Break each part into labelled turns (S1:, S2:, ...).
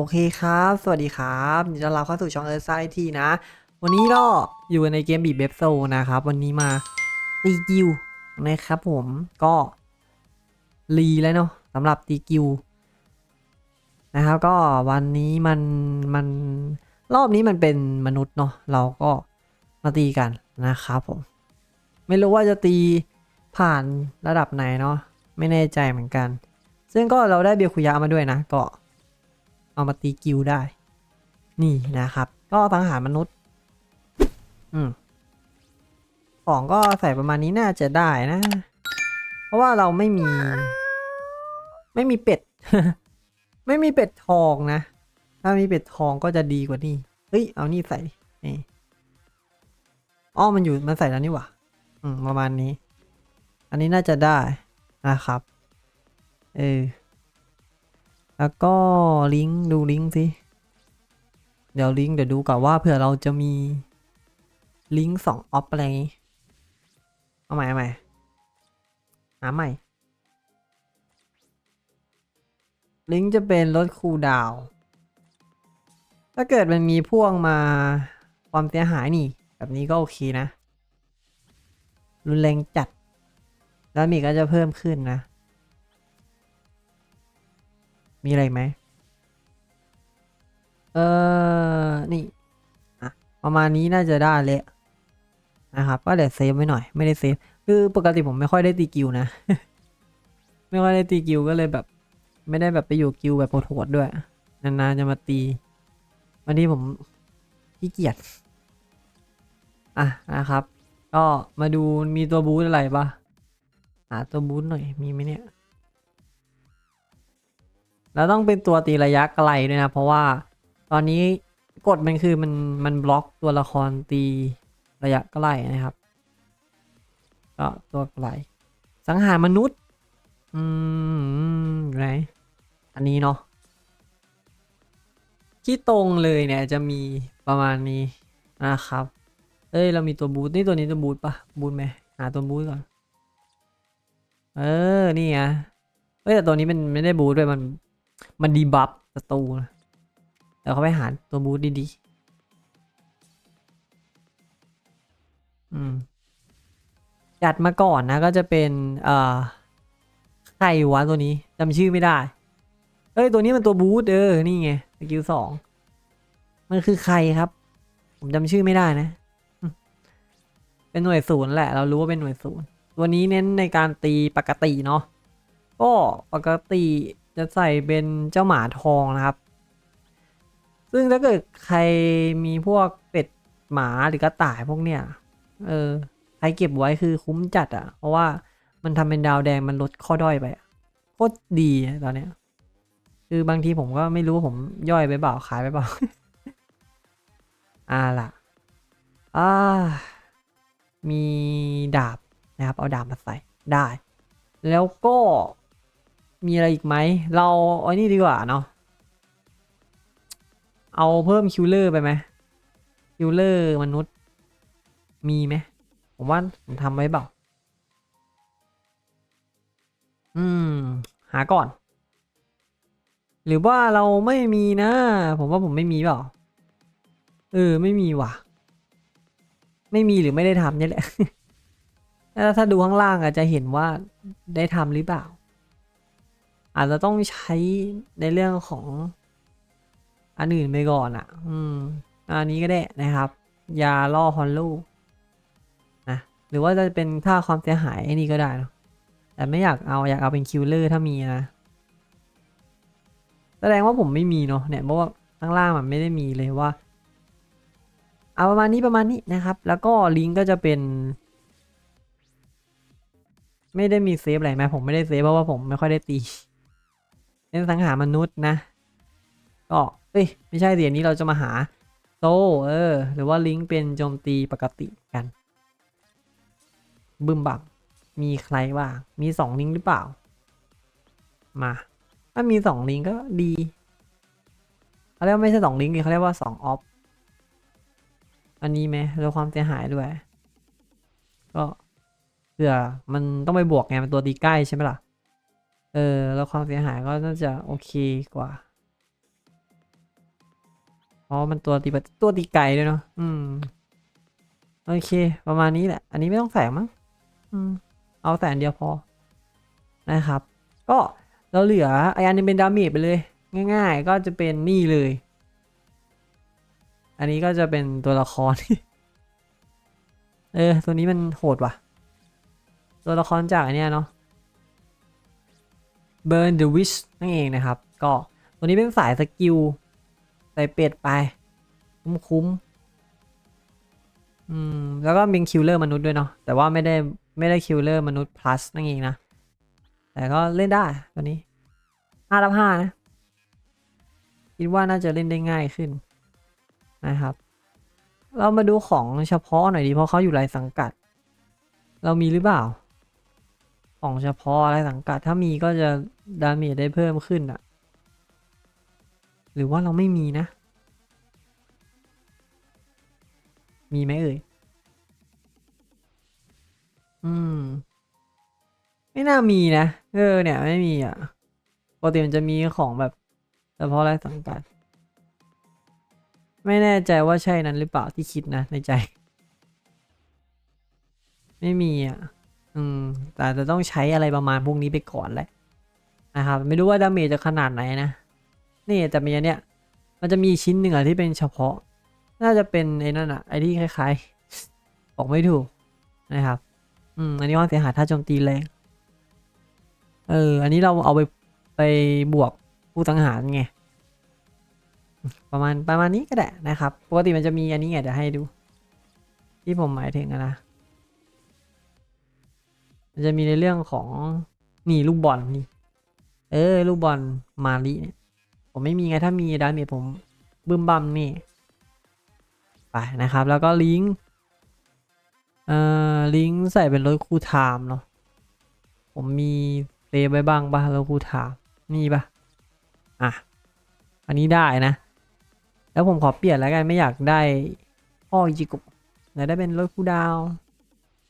S1: โอเคครับ สวัสดีครับยินดีต้อนรับเข้าสู่ช่องเอ r ร์ไซทีนะ วันนี้ก็อยู่ในเกมบีบเบฟโซนะครับ วันนี้มาตีกิวนะครับผมก็รีแล้วเนาะสำหรับตีกิวนะครับก็วันนี้มันมันรอบนี้มันเป็นมนุษย์เนาะเราก็มาตีกันนะครับผม ไม่รู้ว่าจะตีผ่านระดับไหนเนาะไม่แน่ใจเหมือนกัน ซึ่งก็เราได้เบียคุยะมาด้วยนะก็ เอามาตีกิวได้ นี่นะครับ ก็สังหารมนุษย์ อืมของก็ใส่ประมาณนี้น่าจะได้นะ เพราะว่าเราไม่มี ไม่มีเป็ด ไม่มีเป็ดทองนะ ถ้ามีเป็ดทองก็จะดีกว่านี้เฮ้ย เอานี่ใส่นี่อ้อมันอยู่มันใส่แล้วนี่หว่าอืมประมาณนี้ อันนี้น่าจะได้นะครับ เออ แล้วก็ลิงก์ดูลิงก์สิ เดี๋ยวลิงก์เดี๋ยวดูก่อนว่าเผื่อเราจะมีลิงก์สองออฟอะไรอย่างงี้เอาใหม่เอาใหม่หาใหม่ ลิงก์จะเป็นลดคูดาว ถ้าเกิดมันมีพ่วงมาความเสียหายนี่ แบบนี้ก็โอเคนะ รุนแรงจัด แล้วมีก็จะเพิ่มขึ้นนะ มีอะไรไหมเออนี่อะประมาณนี้น่าจะได้เละนะครับก็เดี๋ยวเซฟไว้หน่อย ไม่ได้เซฟ คือปกติผมไม่ค่อยได้ตีกิวนะ ไม่ค่อยได้ตีกิวก็เลยแบบ ไม่ได้แบบไปอยู่กิวแบบโหดๆด้วย นานๆจะมาตี วันนี้ผมขี้เกียจ อะนะครับ ก็มาดูมีตัวบูทอะไรปะหาตัวบูทหน่อยมีไหมเนี่ย แล้วต้องเป็นตัวตีระยะไกลด้วยนะ เพราะว่าตอนนี้กฎมันคือมันมันบล็อกตัวละครตีระยะใกลนะครับก็ตัวไกลสังหารมนุษย์ อืมอยู่ไหนอันนี้เนาะที่ตรงเลยเนี่ยจะมีประมาณนี้นะครับ เอ้ย เรามีตัวบูทนี่ตัวนี้ตัวบูทปะบูทไหมหาตัวบูทก่อน เออ นี่ไงเฮ้ยแต่ตัวนี้มันไม่ได้บูทด้วยมัน มันดีบัฟศัตรูนะเดี๋ยวเขาไปหาตัวบูทดีๆอืมจัดมาก่อนนะก็จะเป็นเอ่อใครวะตัวนี้จำชื่อไม่ได้ เอ้ย ตัวนี้มันตัวบูทเออ นี่ไงสกิลสองมันคือใครครับ ผมจำชื่อไม่ได้นะ เป็นหน่วยศูนย์แหละ เรารู้ว่าเป็นหน่วยศูนย์ ตัวนี้เน้นในการตีปกติเนาะ ก็ปกติ จะใส่เป็นเจ้าหมาทองนะครับ ซึ่งถ้าเกิดใครมีพวกเป็ดหมาหรือกระต่ายพวกเนี้ยเออใครเก็บไว้คือคุ้มจัดอะ่ะ เพราะว่ามันทำเป็นดาวแดงมันลดข้อด้อยไปโคตรดีตอนเนี้ย คือบางทีผมก็ไม่รู้ผมย่อยไปเปล่าขายไปเปล่าอ่าล่ะอ่ามีดาบนะครับ เอาดาบมาใส่ได้ แล้วก็ มีอะไรอีกไหม เราเอานี่ดีกว่าเนาะ เอาเพิ่มคิวเลอร์ไปไหมคิวเลอร์มนุษย์ มีไหม ผมว่าผมทำไว้เปล่า อืม หาก่อน หรือว่าเราไม่มีนะ ผมว่าผมไม่มีเปล่า เออ ไม่มีว่ะ ไม่มีหรือไม่ได้ทำนี่แหละถ้าถ้าดูข้างล่างอาจจะเห็นว่าได้ทำหรือเปล่า อาจจะต้องใช้ในเรื่องของอันอื่นไปก่อนอะ อืม อันนี้ก็ได้นะครับ ยาล่อฮอนลูนะหรือว่าจะเป็นค่าความเสียหายไอ้นี่ก็ได้เนะแต่ไม่อยากเอาอยากเอาเป็นคิวเลอร์ถ้ามีนะ แสดงว่าผมไม่มีเนาะเนี่ยเพราะว่าข้างล่างมันไม่ได้มีเลยว่า เอาประมาณนี้ประมาณนี้นะครับ แล้วก็ลิงก์ก็จะเป็น ไม่ได้มีเซฟอะไรไหมผมไม่ได้เซฟเพราะว่าผมไม่ค่อยได้ตี เป็นสังหารมนุษย์นะ ก็เอ้ยไม่ใช่เดี๋ยวนี้เราจะมาหาโซเออ หรือว่าลิงก์เป็นโจมตีปกติกัน บึมบับมีใครบ้างมีสองลิงก์หรือเปล่า มา ถ้ามีสองลิงก์ก็ดีเขาเรียกว่าไม่ใช่สองลิงก์เขาเรียกว่าสองออฟอันนี้ไหมลดความเสียหายด้วย ก็เผื่อมันต้องไปบวกไงมันตัวตีใกล้ใช่ไหมล่ะ เออ แล้วความเสียหายก็น่าจะโอเคกว่าเพราะมันตัวตีตัวตีไกลด้วยเนาะ อืม โอเค ประมาณนี้แหละ อันนี้ไม่ต้องแสงมั้ง อืม เอาแต่อันเดียวพอ นะครับ ก็เราเหลือไออันนึงเป็นดาเมจไปเลย ง่าย ๆ ก็จะเป็นนี่เลย อันนี้ก็จะเป็นตัวละคร เออ ตัวนี้มันโหดว่ะ ตัวละครจากอันเนี้ยเนาะ Burn the Witch นั่นเองนะครับ ก็ตัวนี้เป็นสายสกิลใส่เป็ดไป คุ้มๆอืม แล้วก็เป็นคิลเลอร์มนุษย์ด้วยเนาะแต่ว่าไม่ได้ไม่ได้คิลเลอร์มนุษย์ plus นั่นเองนะ แต่ก็เล่นได้ตัวนี้ห้าทับห้านะ คิดว่าน่าจะเล่นได้ง่ายขึ้นนะครับ เรามาดูของเฉพาะหน่อยดีเพราะเขาอยู่รายสังกัด เรามีหรือเปล่า ของเฉพาะรายสังกัดถ้ามีก็จะดาเมจได้เพิ่มขึ้นอะหรือว่าเราไม่มีนะ มีไหมเอ่ย อืม ไม่น่ามีนะ เออ เนี่ยไม่มีอะปกติมันจะมีของแบบเฉพาะรายสังกัด ไม่แน่ใจว่าใช่นั้นหรือเปล่าที่คิดนะในใจ ไม่มีอะ อืม แต่จะต้องใช้อะไรประมาณพวกนี้ไปก่อนแหละนะครับ ไม่รู้ว่าดาเมจจะขนาดไหนนะ นี่แต่มีอันเนี้ย มันจะมีชิ้นหนึ่งอะที่เป็นเฉพาะ น่าจะเป็นไอ้นั่นอะไอ้ที่คล้ายๆ บอกไม่ถูกนะครับ อืม อันนี้ควาเสียหายถ้าโจมตีแรง เออ อันนี้เราเอาไปไปบวกผู้สังหารไง ประมาณประมาณนี้ก็ได้นะครับ ปกติมันจะมีอันนี้ไงเดี๋ยวให้ดู ที่ผมหมายถึงอะนะ มันจะมีในเรื่องของนี่ลูกบอลนี่ เออ ลูกบอลมาลีเนี่ย ผมไม่มีไงถ้ามีดาเมจผมบึ้มบัมนี่ ไปนะครับ แล้วก็ลิงก์เอ่อลิงก์ใส่เป็นรถคูลไทม์เนาะผมมีเซฟไว้บ้างปะรถคูลไทม์นี่ปะอะ อันนี้ได้นะ แล้วผมขอเปลี่ยนแล้วกันไม่อยากได้พ่ออิจิโกะอยากได้เป็นรถคูดาวน์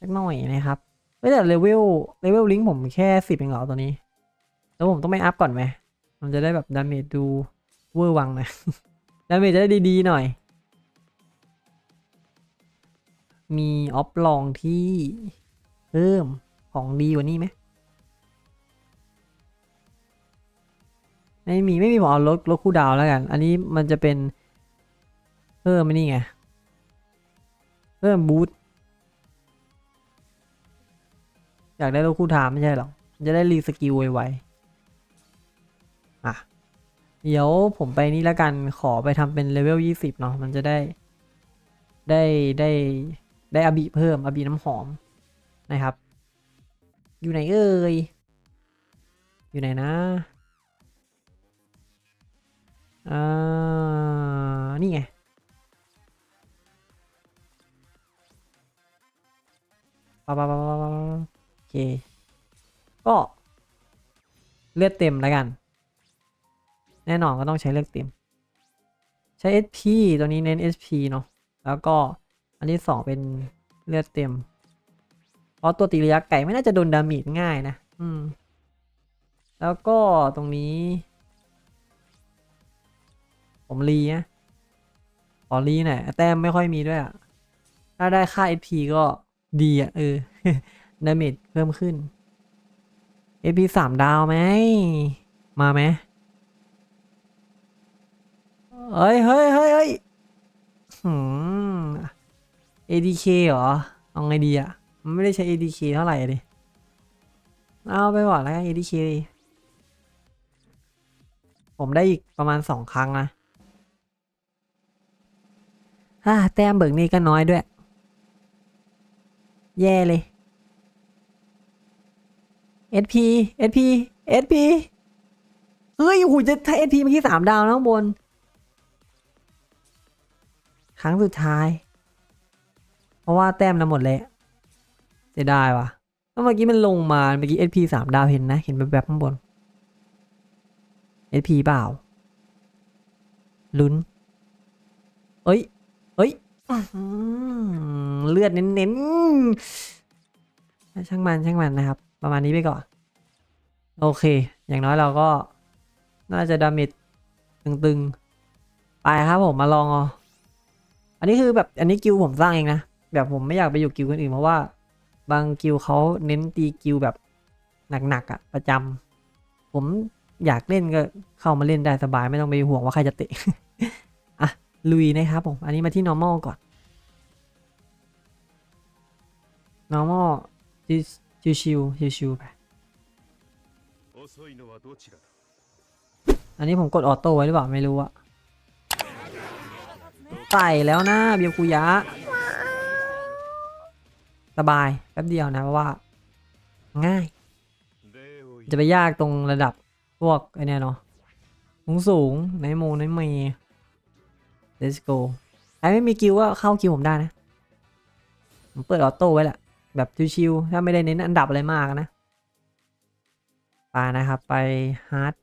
S1: สักหน่อยนะครับ ไม่แต่เลเวลเลเวลลิงก์ผมแค่สิบเองเหรอตัวนี้ แล้วผมต้องไม่อัพก่อนไหมมันจะได้แบบดาเมจดูเวอร์วังนะดาเมจจะได้ดีๆหน่อย มีออฟลองที่เพิ่มของดีกว่านี้ไหมไม่มีไม่มีผมเอาลดลดคู่ดาวแล้วกัน อันนี้มันจะเป็น เพิ่มไม่นี่ไง เพิ่มบูท อยากได้ลดคู่ทามไม่ใช่หรอมันจะได้รีสกิลไวๆอะ เดี๋ยวผมไปนี่แล้วกันขอไปทำเป็นเลเวลยี่สิบเนาะมันจะได้ ได้ได้ได้อบีเพิ่มอบีน้ำหอมนะครับ อยู่ไหนเอ่ย อยู่ไหนนะอ่านี่ไงปะปะปะปะปะปะ ก็เลือดเต็มแล้วกัน แน่นอนก็ต้องใช้เลือดเต็ม ใช้ SP ตัวนี้เน้น SP เนาะแล้วก็อันที่สองเป็นเลือดเต็ม เพราะตัวตีระยะไก่ไม่น่าจะโดนดาเมจง่ายนะ อืม แล้วก็ตรงนี้ ผมรีนะขอรีหน่อยแต้มไม่ค่อยมีด้วยอะถ้าได้ค่า SP ก็ดีอะเออ ดาเมจเพิ่มขึ้น SP สามดาวไหม มาไหมเฮ้ยเฮ้ยเฮ้ยเฮ้ยหืม ADK เหรอ เอาไงดีอะมันไม่ได้ใช้ ADK เท่าไหร่อะดิเอาไปก่อนแล้วกัน ADK ผมได้อีกประมาณสองครั้งนะฮ่าแต้มเบิกนี่ก็น้อยด้วย แย่เลย SP SP SP เฮ้ยโอ้โหจะถ้า SP เมื่อกี้สามดาวนะข้างบน ครั้งสุดท้าย เพราะว่าแต้มนะหมดเลยเสียดายว่ะแล้วเมื่อกี้มันลงมาเมื่อกี้ SP สามดาวเห็นนะ เห็นแบบข้างบน SP เปล่า ลุ้น เอ้ย เอ้ยอื้อหือเลือดเน้นๆช่างมันช่างมันนะครับ ประมาณนี้ไปก่อน โอเค อย่างน้อยเราก็น่าจะดาเมจตึงๆ ไปครับผมมาลองออันนี้คือแบบอันนี้กิลผมสร้างเองนะ แบบผมไม่อยากไปอยู่กิลคนอื่นเพราะว่า บางกิลเขาเน้นตีกิลแบบหนักๆอะประจำผมอยากเล่นก็เข้ามาเล่นได้สบายไม่ต้องไปห่วงว่าใครจะเตะอะลุยนะครับผม อันนี้มาที่ normal ก่อน normal ชิวๆชิวๆไป อันนี้ผมกดออโต้ไว้หรือเปล่าไม่รู้อะใส่แล้วนะเบียวคุยะ สบายแป๊บเดียวนะเพราะว่า ง่าย จะไปยากตรงระดับพวกไอเนี้ยเนาะสูงสูงในโมในเมย์ let's go ใครไม่มีกิวก็เข้าคิวผมได้นะ ผมเปิดออโต้ไว้แหละ แบบชิวๆถ้าไม่ได้เน้นอันดับอะไรมากนะไปนะครับ ไปฮาร์ด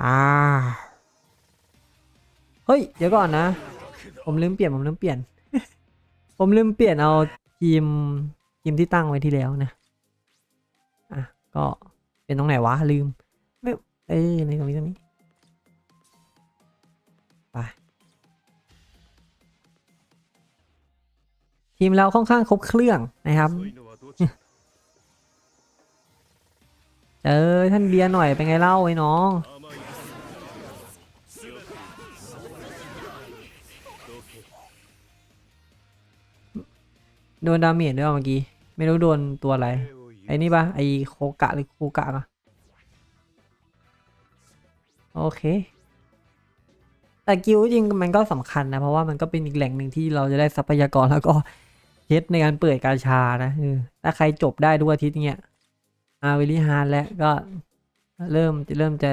S1: อ่าเฮ้ย เดี๋ยวก่อนนะ ผมลืมเปลี่ยน ผมลืมเปลี่ยน ผมลืมเปลี่ยนเอาทีมทีมที่ตั้งไว้ที่แล้วนะ อะ ก็เป็นตรงไหนวะ ลืม ไม่ เอ้ยในตรงนี้ตรงนี้ ทีมเราค่อนข้างครบเครื่องนะครับเออท่านเบียร์หน่อยเป็นไงเล่าไอ้น้องโดนดาเมจด้วยเมื่อกี้ ไม่รู้โดนตัวอะไร ไอ้นี่ปะไอโคกะหรือคูกะปะโอเค แต่กิวจริงมันก็สำคัญนะ เพราะว่ามันก็เป็นอีกแหล่งหนึ่งที่เราจะได้ทรัพยากรแล้วก็ เฮ็ดในการเปิดกาชานะถ้าใครจบได้ดูอาทิตย์เนี้ยอาวิลิฮานแล้วก็เริ่มจะเริ่มจะ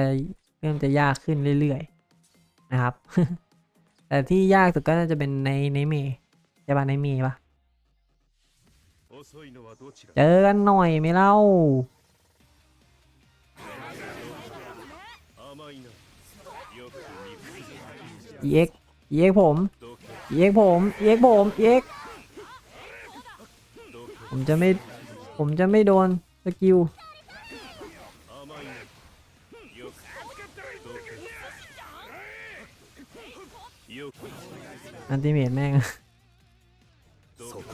S1: เริ่มจะยากขึ้นเรื่อยๆ นะครับ แต่ที่ยากสุดก็น่าจะเป็นในในเมย์ใช่ปะในเมย์ปะเจอกันหน่อยไม่เล่า
S2: เอ็กเอ็
S1: กผม
S2: เอ็
S1: กผมเอ็กผมเอ็
S2: ก
S1: ผมจะไม่ ผมจะไม่โดนสกิลอันติเมตแม่ง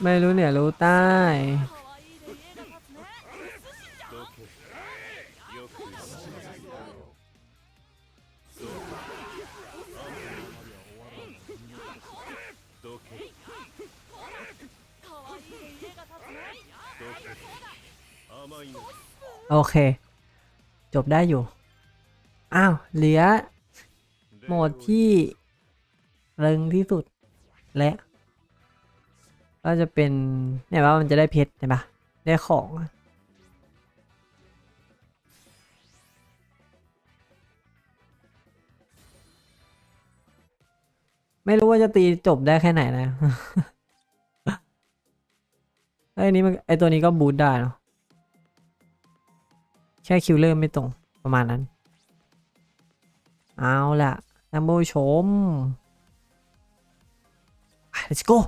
S1: ไม่รู้เหนือรู้ใต้ โอเค จบได้อยู่ อ้าว เหลือ โหมดที่เริงที่สุด และ ก็จะเป็นเนี่ยว่ามันจะได้เพชรใช่ปะได้ของไม่รู้ว่าจะตีจบได้แค่ไหนนะ ไอ้นี้มันไอ้ตัวนี้ก็บูทได้เนาะ แค่คิวเริ่มไม่ตรงประมาณนั้น เอาล่ะท่านผู้ชม let's go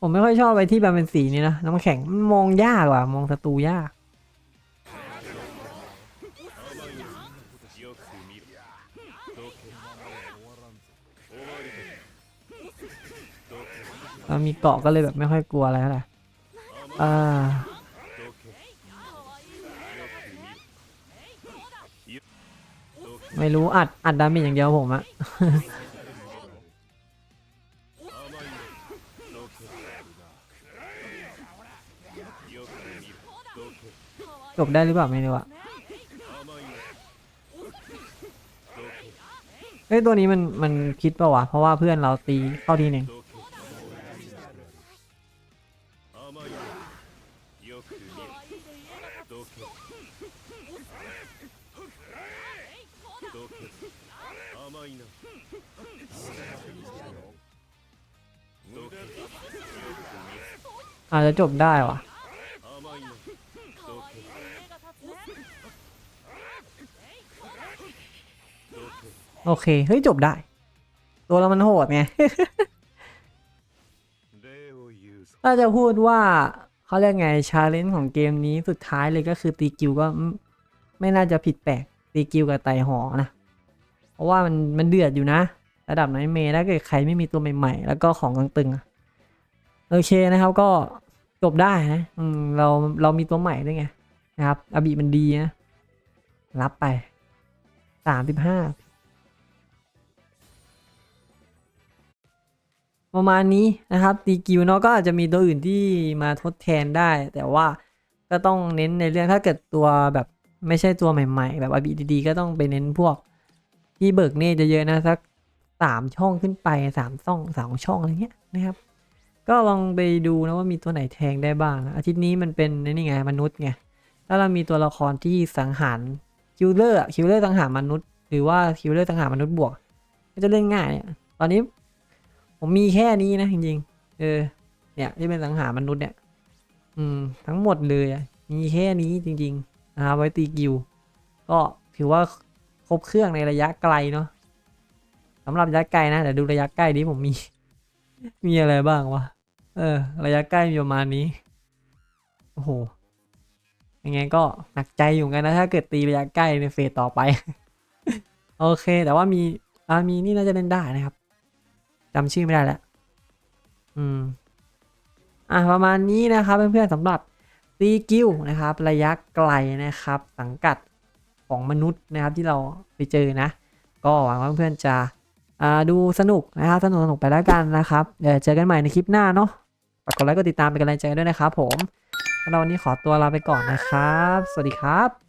S1: ผมไม่ค่อยชอบไปที่แบบเป็นสีนี้นะ น้ำแข็งมองยากกว่ามองศัตรูยาก มีเกาะก็เลยแบบไม่ค่อยกลัวอะไรแท่าไหละาไม่รู้อัดอัดดาเมจอย่างเดียวผมอะจบได้หรือเปล่าไม่รู้อะเฮ้ยตัวนี้มันมันคิดปะวะ เพราะว่าเพื่อนเราตีเข้าทีหนึ่ง อาจจะจบได้วะโอเค เฮ้ย จบได้ ตัวเรามันโหดไงถ้าจะพูดว่าเขาเรียกไงชาเลนจ์ของเกมนี้สุดท้ายเลยก็คือตีกิวก็ไม่น่าจะผิดแปลกตีกิวกับไตหอนะ เพราะว่ามันมันเดือดอยู่นะ ระดับไนเมย์ถ้าเกิดใครไม่มีตัวใหม่ ๆ แล้วก็ของตึงๆโอเคนะครับก็ จบได้นะอืมเราเรามีตัวใหม่ด้วยไงนะครับอาบีมันดีนะรับไปสามสิบห้าประมาณนี้นะครับตีกิวเนาะก็อาจจะมีตัวอื่นที่มาทดแทนได้ แต่ว่าก็ต้องเน้นในเรื่องถ้าเกิดตัวแบบไม่ใช่ตัวใหม่ๆ แบบอาบีดีๆก็ต้องไปเน้นพวกที่เบิกเนตจะเยอะนะสักสามช่องขึ้นไปสามช่องสามช่องอะไรเงี้ยนะครับ ก็ลองไปดูนะว่ามีตัวไหนแทงได้บ้าง อาทิตย์นี้มันเป็นนี่ไงมนุษย์ไง ถ้าเรามีตัวละครที่สังหารคิลเลอร์คิลเลอร์สังหารมนุษย์ หรือว่าคิลเลอร์สังหารมนุษย์บวก ก็จะเล่นง่ายเนี่ย ตอนนี้ผมมีแค่นี้นะจริงๆ เออ เนี่ยที่เป็นสังหารมนุษย์เนี่ย อืม ทั้งหมดเลยมีแค่นี้จริงๆนะครับไว้ตีกิว ก็ถือว่าครบเครื่องในระยะไกลเนาะสำหรับระยะไกลนะเดี๋ยวดูระยะใกล้นี้ผมมี มีอะไรบ้างวะ เออ ระยะใกล้มีประมาณนี้ โอ้โห ยังไงก็หนักใจอยู่กันนะ ถ้าเกิดตีระยะใกล้ในเฟสต่อไป โอเค แต่ว่ามีอามีนี่น่าจะเล่นได้นะครับจำชื่อไม่ได้แล้ว อืม อะประมาณนี้นะครับเพื่อนๆสำหรับตีกิวนะครับ ระยะไกลนะครับ สังกัดของมนุษย์นะครับที่เราไปเจอนะ ก็หวังว่าเพื่อนๆจะอ่าดูสนุกนะครับสนุกสนุกไปแล้วกันนะครับเดี๋ยวเจอกันใหม่ในคลิปหน้าเนาะ ฝากกดไลค์กดติดตามเป็นกำลังใจด้วยนะครับผมเราวันนี้ขอตัวลาไปก่อนนะครับ สวัสดีครับ